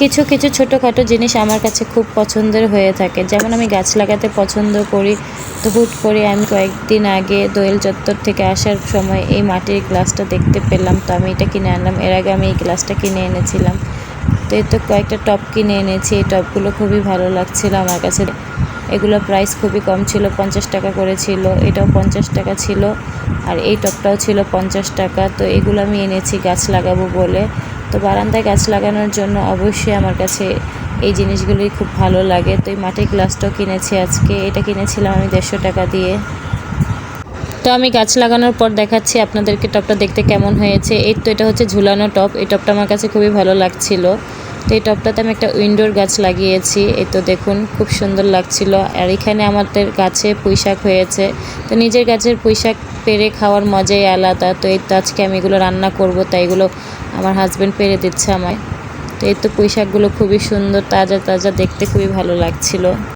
কিছু কিছু ছোটোখাটো জিনিস আমার কাছে খুব পছন্দের হয়ে থাকে। যেমন আমি গাছ লাগাতে পছন্দ করি, তো হুট করে আমি কয়েকদিন আগে দোয়েল চত্বর থেকে আসার সময় এই মাটির গ্লাসটা দেখতে পেলাম, তো আমি এটা কিনে আনলাম। এর আগে আমি এই গ্লাসটা কিনে এনেছিলাম। তো এই তো কয়েকটা টপ কিনে এনেছি, এই টপগুলো খুবই ভালো লাগছিল আমার কাছে। এগুলো প্রাইস খুবই কম ছিল, পঞ্চাশ টাকা করে ছিল, এটাও পঞ্চাশ টাকা ছিল, আর এই টপটাও ছিল পঞ্চাশ টাকা। তো এগুলো আমি এনেছি গাছ লাগাবো বলে। তো বারান্দায় গাছ লাগানোর জন্য অবশ্যই আমার কাছে এই জিনিসগুলোই খুব ভালো লাগে। তো এই মাটির গ্লাসটাও কিনেছি আজকে। এটা কিনেছিলাম আমি দেড়শো টাকা দিয়ে। তো আমি গাছ লাগানোর পর দেখাচ্ছি আপনাদেরকে টপটা দেখতে কেমন হয়েছে। এই তো এটা হচ্ছে ঝুলানো টপ। এই টপটা আমার কাছে খুবই ভালো লাগছিল। তো এই টপটাতে আমি একটা উইন্ডোর গাছ লাগিয়েছি। এই তো দেখুন, খুব সুন্দর লাগছিল। আর এখানে আমাদের গাছে পুঁইশাক হয়েছে। তো নিজের গাছের পুঁইশাক পেরে খাওয়ার মজাই আলাদা। তো এই তো আজকে আমি এগুলো রান্না করব, তাই এগুলো আমার হাজব্যান্ড পেরে দিচ্ছে আমায়। তো এই তো পুঁইশাকগুলো খুবই সুন্দর, তাজা তাজা, দেখতে খুবই ভালো লাগছিল।